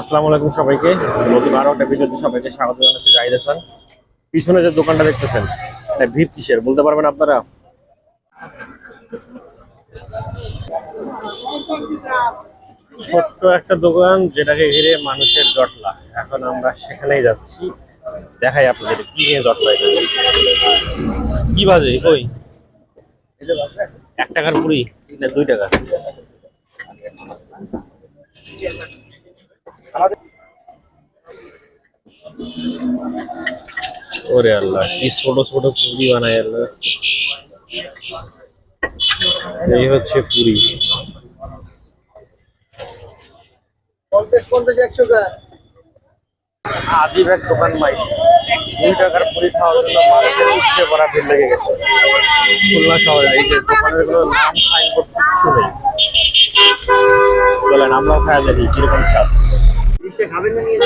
আসসালামু আলাইকুম সবাইকে। নতুন আরও একটা ভিডিওতে সবাইকে স্বাগত জানাচ্ছি, জাহিদ হাসান। পিছনে যে দোকানটা দেখতেছেন, এটা ভিড় কিসের? বলতে পারবেন আপনারা? ছোট্ট একটা দোকান যেটাকে ঘিরে মানুষের জটলা। এখন আমরা সেখানেই যাচ্ছি। দেখাই আপনাদের কি নিয়ে জটলা এখানে কি বাজে? কই? এক টাকার পুরি না দুই টাকা ওরে আল্লাহ কি ছোট ছোট পুরি বানায় আল্লাহ। এই হচ্ছে পুরি। পঞ্চাশ পঞ্চাশ একশো আজিব এক দোকান ভাই দুই টাকার পুরি খাওয়ার জন্য মানুষের উঠতে পড়া ভিড় লেগে গেছে। খুলনা শহরে এই যে দোকানেরগুলো নাম সাইনবোর্ড কিচ্ছু নেই। বলেন আমরাও খাওয়া দেখি কীরকম স্বাদ? খাবেন না নিয়ে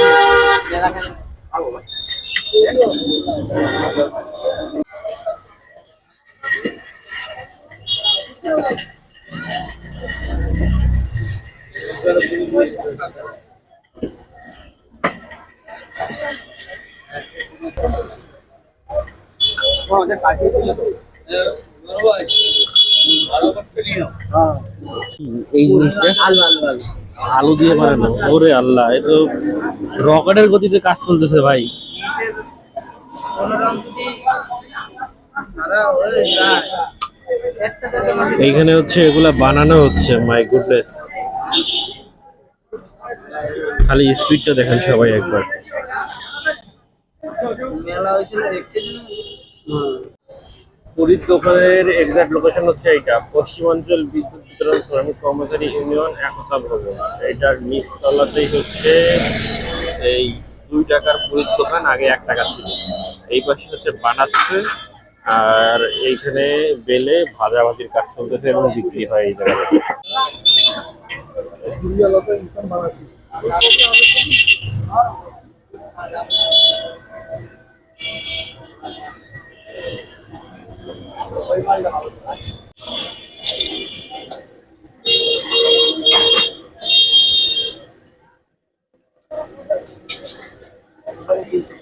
আলু দিয়ে বানানো। ওরে আল্লাহ এ তো রকেটের গতিতে কাজ চলতেছে ভাই। এইখানে হচ্ছে এগুলা বানানো হচ্ছে মাই গুডনেস খালি স্পিডটা দেখেন সবাই একবার। পুরীর দোকানের এক্সাক্ট লোকেশন হচ্ছে এইটা। পশ্চিমাঞ্চল বিদ্যুৎ বিতরণ শ্রমিক কর্মচারী ইউনিয়ন একতা ভবন। এইটার নিচতলাতেই হচ্ছে এই দুই টাকার পুরীর দোকান আগে এক টাকা ছিল। এই পাশে হচ্ছে বানাচ্ছে, আর এইখানে বেলে ভাজা ভাজির কাজ চলতেছে এবং বিক্রি হয় এই জায়গাতে বন্ধ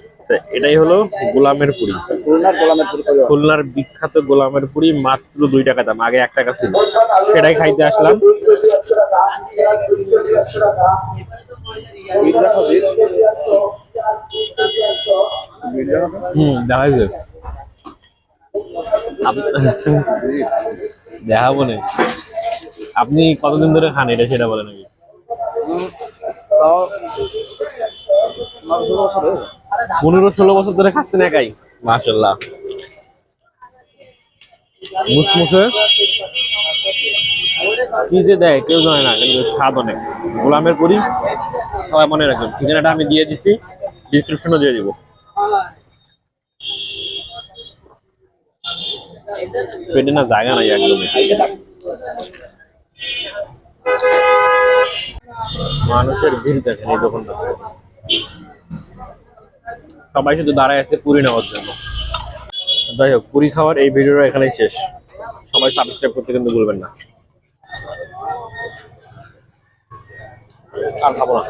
এটাই হলো গোলামের পুরি। খুলনার বিখ্যাত গোলামের পুরি মাত্র দুই টাকা দাম আগে এক টাকা ছিল। সেটাই খাইতে আসলাম। হুম দেখাবো না। আপনি কতদিন ধরে খান এটা সেটা বলেন নাকি পনেরো ষোলো বছর ধরে খাচ্ছেন একাই মাসাল্লাহ মুসমুসে? কি যে দেয়, কেউ জানে না, কিন্তু স্বাদ অনেক গোলামের পুরি, সবাই মনে রাখবেন। ঠিকানাটা আমি দিয়ে দিছি ডিসক্রিপশনও দিয়ে দিব। পেটে না জায়গা নাই একদমই। মানুষের ভিড় দেখেন এই দোকানটা সবাই শুধু দাঁড়ায় আছে পুরি নেওয়ার জন্য। যাই হোক, পুরি খাওয়ার এই ভিডিওটা এখানেই শেষ। সবাই সাবস্ক্রাইব করতে কিন্তু ভুলবেন না। আর খাব না।